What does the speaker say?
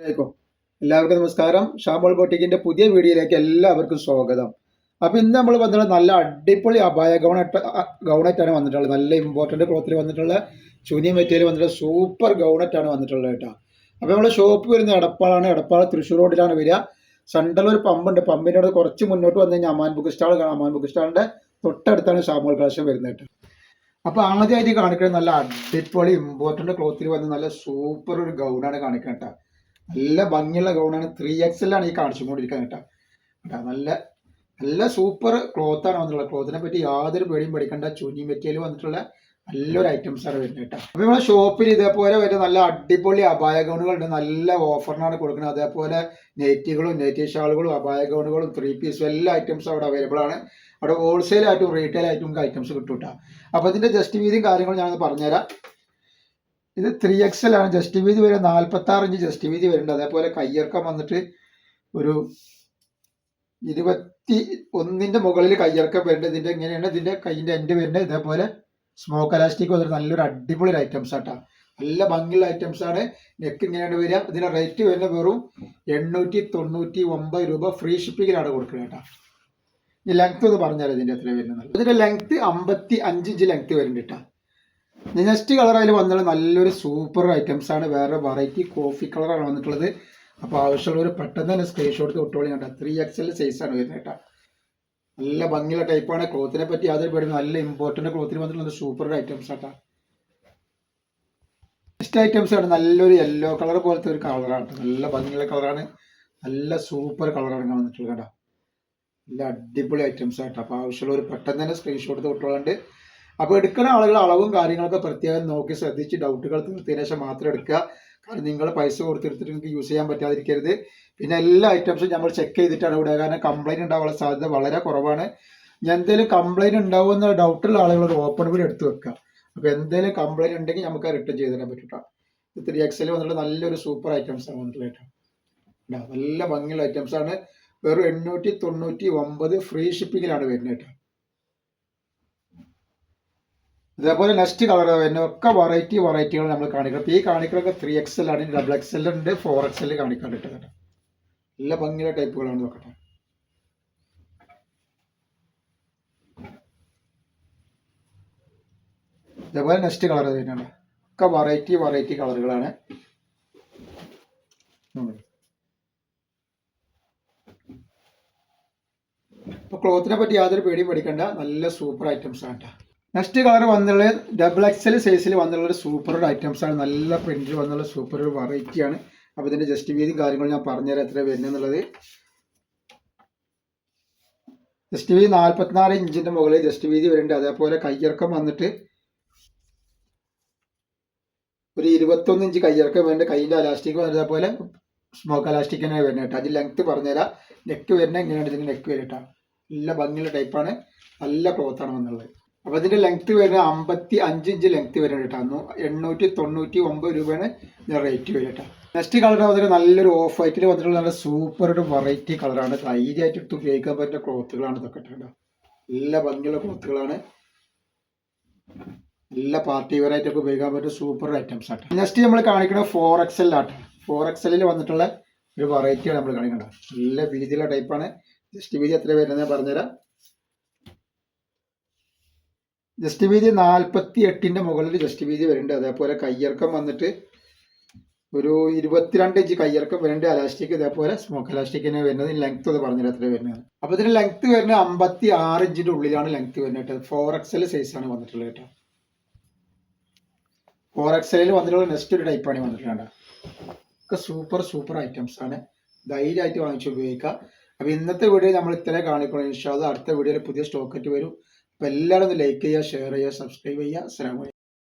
എല്ലാവർക്കും നമസ്കാരം. ഷാമോൾ ബോട്ടിക്കിന്റെ പുതിയ വീഡിയോയിലേക്ക് എല്ലാവർക്കും സ്വാഗതം. അപ്പൊ ഇന്ന് നമ്മൾ വന്നിട്ടുള്ള നല്ല അടിപൊളി അപായ ഗൗണറ്റ് ഗൗണറ്റാണ് വന്നിട്ടുള്ളത്. നല്ല ഇമ്പോർട്ടന്റ് ക്ലോത്തിൽ വന്നിട്ടുള്ള ചുനി മെറ്റീരിയൽ വന്നിട്ടുള്ള സൂപ്പർ ഗൗണറ്റാണ് വന്നിട്ടുള്ളത് കേട്ടോ. അപ്പൊ നമ്മുടെ ഷോപ്പ് വരുന്നത് എടപ്പാളാണ്. എടപ്പാൾ തൃശ്ശൂർ റോഡിലാണ് വരിക. സെൻട്രൽ ഒരു പമ്പുണ്ട് പമ്പിന്റെ അവിടെ കുറച്ച് മുന്നോട്ട് വന്നു കഴിഞ്ഞാൽ അമാൻ ബുക്ക് സ്റ്റാൾ കാണാം. അമാൻ ബുക്ക് സ്റ്റാളിന്റെ തൊട്ടടുത്താണ് ഷാമോൾ കളക്ഷൻ വരുന്നത് കേട്ടോ. അപ്പൊ ആദ്യമായിട്ട് കാണിക്കുന്നത് നല്ല അടിപൊളി ഇമ്പോർട്ടന്റ് ക്ലോത്തിൽ വന്ന് നല്ല സൂപ്പർ ഒരു ഗൗണാണ് കാണിക്കുന്നത് കേട്ടോ. നല്ല ഭംഗിയുള്ള ഗൗണാണ് ത്രീ എക്സലാണ് ഈ കാണിച്ചു കേട്ടോ. കേട്ടോ നല്ല നല്ല സൂപ്പർ ക്ലോത്ത് ആണ് വന്നിട്ടുള്ളത്. ക്ലോത്തിനെ പറ്റി യാതൊരു പേടിയും പഠിക്കേണ്ട ചുനി മെറ്റീരിയൽ വന്നിട്ടുള്ള നല്ലൊരു ഐറ്റംസ് ആണ് വരുന്നത് കേട്ടോ. അപ്പൊ നമ്മളെ ഷോപ്പിൽ ഇതേപോലെ വരുന്ന നല്ല അടിപൊളി അപായ ഗൗണുകളുണ്ട് നല്ല ഓഫറിനാണ് കൊടുക്കുന്നത്. അതേപോലെ നെറ്റികളും നെറ്റി ഷാളുകളും അപായ ഗൗണുകളും ത്രീ പീസും എല്ലാ ഐറ്റംസും അവിടെ അവൈലബിൾ ആണ്. അവിടെ ഹോൾസെയിൽ ആയിട്ടും റീറ്റെയിൽ ആയിട്ടും ഐറ്റംസ് കിട്ടും കേട്ടോ. അപ്പൊ ഇതിന്റെ ജസ്റ്റ് വീതിയും കാര്യങ്ങളും ഞാനൊന്ന് പറഞ്ഞുതരാം. ഇത് ത്രീ എക്സൽ ആണ് ജസ്റ്റ് വീതി വരെ നാൽപ്പത്തി ആറ് ഇഞ്ച് ജസ്റ്റ് വീതി വരുന്നുണ്ട്. അതേപോലെ കയ്യിറക്കം വന്നിട്ട് ഒരു ഇരുപത്തി ഒന്നിന്റെ മുകളിൽ കയ്യിറക്കം വരുന്നുണ്ട്. ഇതിന്റെ ഇങ്ങനെയാണ്. ഇതിന്റെ കൈയിന്റെ എൻഡ് വരുന്നത്. ഇതേപോലെ സ്മോക്ക് അലാസ്റ്റിക് വന്നിട്ട് നല്ലൊരു അടിപൊളി ഐറ്റംസ് ആട്ടാ. നല്ല ഭംഗിയുള്ള ഐറ്റംസ് ആണ്. നെക്ക് ഇങ്ങനെയാണ് വരിക. ഇതിന്റെ റേറ്റ് വരുന്ന വെറും എണ്ണൂറ്റി തൊണ്ണൂറ്റി ഒമ്പത് രൂപ ഫ്രീ ഷിപ്പിങ്ങിലാണ് കൊടുക്കുന്നത് കേട്ടോ. ഈ ലെങ്ത് ഒന്ന് പറഞ്ഞാൽ ഇതിന്റെ എത്ര വരുന്നത്. ഇതിന്റെ ലെങ്ത് അമ്പത്തി അഞ്ച് ഇഞ്ച് ലെങ്ത് വരുന്നുണ്ട് കേട്ടോ. നെക്സ്റ്റ് കളർ അതിൽ വന്നുള്ള നല്ലൊരു സൂപ്പർ ഐറ്റംസ് ആണ്. വേറെ വെറൈറ്റി കോഫി കളറാണ് വന്നിട്ടുള്ളത്. അപ്പോൾ ആവശ്യമുള്ളവർ പെട്ടെന്ന് തന്നെ സ്ക്രീൻഷോട്ട് തൊട്ടോളി കണ്ട? ത്രീ എക്സ് എൽ സൈസാണ് വരുന്നത് കേട്ടോ. നല്ല ഭംഗിയുള്ള ടൈപ്പാണ് ക്ലോത്തിനെ പറ്റി യാതൊരു പേടി നല്ല ഇമ്പോർട്ടന്റ് ക്ലോത്തിന് വന്നിട്ടുള്ള സൂപ്പർ ഐറ്റംസ് ആട്ടാ നെക്സ്റ്റ് ഐറ്റംസ് ആണ് നല്ലൊരു യെല്ലോ കളർ പോലത്തെ ഒരു കളറാണ് നല്ല ഭംഗിയുള്ള കളറാണ് നല്ല സൂപ്പർ കളറാണ് വന്നിട്ടുള്ളത് കേട്ടോ. നല്ല അടിപൊളി ഐറ്റംസ് ആട്ടോ അപ്പോൾ ആവശ്യമുള്ളവർ പെട്ടെന്ന് തന്നെ സ്ക്രീൻഷോട്ട് തൊട്ടോളണ്ട് അപ്പോൾ എടുക്കുന്ന ആളുകൾ അളവും കാര്യങ്ങളൊക്കെ പ്രത്യേകം നോക്കി ശ്രദ്ധിച്ച് ഡൗട്ടുകൾ തീർത്തതിന് ശേഷം മാത്രം എടുക്കുക. കാരണം നിങ്ങൾ പൈസ കൊടുത്തെടുത്തിട്ട് നിങ്ങൾക്ക് യൂസ് ചെയ്യാൻ പറ്റാതിരിക്കരുത്. പിന്നെ എല്ലാ ഐറ്റംസും നമ്മൾ ചെക്ക് ചെയ്തിട്ടാണ് ഇവിടെ കാരണം കംപ്ലൈന്റ് ഉണ്ടാവാനുള്ള സാധ്യത വളരെ കുറവാണ്. ഞാൻ എന്തെങ്കിലും കംപ്ലൈന്റ് ഉണ്ടാവും എന്ന ഡൗട്ടുള്ള ആളുകൾ ഒരു ഓപ്പൺ വീട് എടുത്തു വെക്കുക. അപ്പോൾ എന്തെങ്കിലും കംപ്ലൈന്റ് ഉണ്ടെങ്കിൽ നമുക്ക് റിട്ടേൺ ചെയ്ത് തരാൻ പറ്റും കേട്ടോ ത്രീ എക്സൽ വന്നിട്ടുള്ള നല്ലൊരു സൂപ്പർ ഐറ്റംസ് ആണ് വന്നിട്ടുള്ള നല്ല ഭംഗിയുള്ള ഐറ്റംസ് ആണ്. വെറും എണ്ണൂറ്റി തൊണ്ണൂറ്റി ഒമ്പത് ഫ്രീ ഷിപ്പിങ്ങിലാണ് വരുന്നത് കേട്ടോ ഇതേപോലെ നെക്സ്റ്റ് കളർ വരുന്ന ഒക്കെ വെറൈറ്റി വെറൈറ്റികൾ നമ്മൾ കാണിക്കണം. അപ്പോൾ ഈ കാണിക്കലൊക്കെ ത്രീ എക്സ് എൽ ആണ്. ഡബിൾ എക്സ് എൽ ഉണ്ട് ഫോർ എക്സ് എൽ കാണിക്കാൻ കേട്ടോ. നല്ല ഭംഗിയുള്ള ടൈപ്പുകളാണ് നോക്കട്ടെ. ഇതേപോലെ നെക്സ്റ്റ് കളർ വരുന്നുണ്ട് ഒക്കെ വെറൈറ്റി വെറൈറ്റി കളറുകളാണ് ഇപ്പോൾ ക്ലോത്തിനെ പറ്റി യാതൊരു പേടിയും പഠിക്കണ്ട. നല്ല സൂപ്പർ ഐറ്റംസ് ആണ് കേട്ടോ നെക്സ്റ്റ് കളർ വന്നുള്ള ഡബിൾ എക്സൽ സൈസിൽ വന്നുള്ള ഒരു സൂപ്പർ ഐറ്റംസ് ആണ്. നല്ല പ്രിന്റിൽ വന്നുള്ള സൂപ്പർ ഒരു വെറൈറ്റിയാണ് അപ്പോൾ ഇതിന്റെ ജസ്റ്റ് വീതിയും കാര്യങ്ങളും ഞാൻ പറഞ്ഞുതരാം എത്ര വരുന്നുള്ളത് ജസ്റ്റ് വീതി നാൽപ്പത്തിനാല് ഇഞ്ചിന്റെ മുകളിൽ ജസ്റ്റ് വീതി വരുന്നുണ്ട്. അതേപോലെ കയ്യിറക്കം വന്നിട്ട് ഒരു ഇരുപത്തൊന്ന് ഇഞ്ച് കയ്യിറക്കം വേണ്ട കൈയിന്റെ അലാസ്റ്റിക് വന്നിട്ട് അതേപോലെ സ്മോക്ക് അലാസ്റ്റിക് തന്നെ വരുന്നത് കേട്ടോ. അതിൽ ലെങ്ത് പറഞ്ഞുതരാം. നെക്ക് വരുന്ന എങ്ങനെയാണ്? ഇതിന്റെ നെക്ക് വരും കേട്ടോ. നല്ല ഭംഗിയുള്ള ടൈപ്പാണ് നല്ല ക്ലോത്താണ് വന്നുള്ളത് അപ്പൊ അതിന്റെ ലെങ്ത് വരുന്നത് അമ്പത്തി അഞ്ച് ഇഞ്ച് ലെങ്ത് വരുന്നുണ്ട് കേട്ടോ. എണ്ണൂറ്റി തൊണ്ണൂറ്റി ഒമ്പത് രൂപയാണ് ഇതിന്റെ റേറ്റ് വരും കേട്ടോ. നെക്സ്റ്റ് കളർ വന്നിട്ട് നല്ലൊരു ഓഫ് വൈറ്റിൽ വന്നിട്ടുള്ള നല്ല സൂപ്പർ ഒരു വെറൈറ്റി കളറാണ് ധൈര്യമായിട്ട് എടുത്ത് ഉപയോഗിക്കാൻ പറ്റുന്ന ക്ലോത്തുകളാണ് ഇതൊക്കെ കേട്ടോ. നല്ല ഭംഗിയുള്ള ക്ലോത്തുകളാണ് നല്ല പാർട്ടി വെയർ ആയിട്ടൊക്കെ ഉപയോഗിക്കാൻ പറ്റുന്ന സൂപ്പർ ഐറ്റംസ് ആട്ടോ നെക്സ്റ്റ് നമ്മൾ കാണിക്കുന്നത് ഫോർ എക്സൽ ആട്ടോ ഫോർ എക്സലിൽ വന്നിട്ടുള്ള ഒരു വെറൈറ്റിയാണ് നമ്മൾ കാണിക്കേണ്ടത് നല്ല വീതിയുള്ള ടൈപ്പാണ് ജസ്റ്റ് വീതി എത്ര വരുന്നത് പറഞ്ഞുതരാം. ജസ്റ്റ് വീതി നാൽപ്പത്തി എട്ടിന്റെ മുകളിൽ ജസ്റ്റ് വീതി വരുന്നുണ്ട്. അതേപോലെ കയ്യിറക്കം വന്നിട്ട് ഒരു ഇരുപത്തിരണ്ട് ഇഞ്ച് കയ്യിറക്കം വരുന്നുണ്ട്. അലാസ്റ്റിക് ഇതേപോലെ സ്മോക്ക് അലാസ്റ്റിക്കിന് വരുന്നത്. ലെങ്ത് എന്ന് പറഞ്ഞിട്ട് അത്ര വരുന്നത്. അപ്പോൾ ഇതിന് ലെങ്ത് വരുന്നത് അമ്പത്തി ആറ് ഇഞ്ചിന്റെ ഉള്ളിലാണ് ലെങ്ത് വരുന്നത് ഫോർ എക്സൽ സൈസ് ആണ് വന്നിട്ടുള്ളത് കേട്ടോ. ഫോർ എക്സലിൽ വന്നിട്ടുള്ള നെക്സ്റ്റ് ഒരു ടൈപ്പാണ് വന്നിട്ടുള്ളത് ഒക്കെ സൂപ്പർ സൂപ്പർ ഐറ്റംസ് ആണ്. ധൈര്യമായിട്ട് വാങ്ങിച്ച് ഉപയോഗിക്കുക അപ്പൊ ഇന്നത്തെ വീഡിയോ നമ്മൾ ഇത്രയും കാണിക്കണം ഇൻഷാ അടുത്ത വീഡിയോയിൽ പുതിയ സ്റ്റോക്കറ്റ് വരും. അപ്പൊ എല്ലാവരും ലൈക്ക് ചെയ്യുക ഷെയർ ചെയ്യുക സബ്സ്ക്രൈബ് ചെയ്യുക. അലൈക്കും.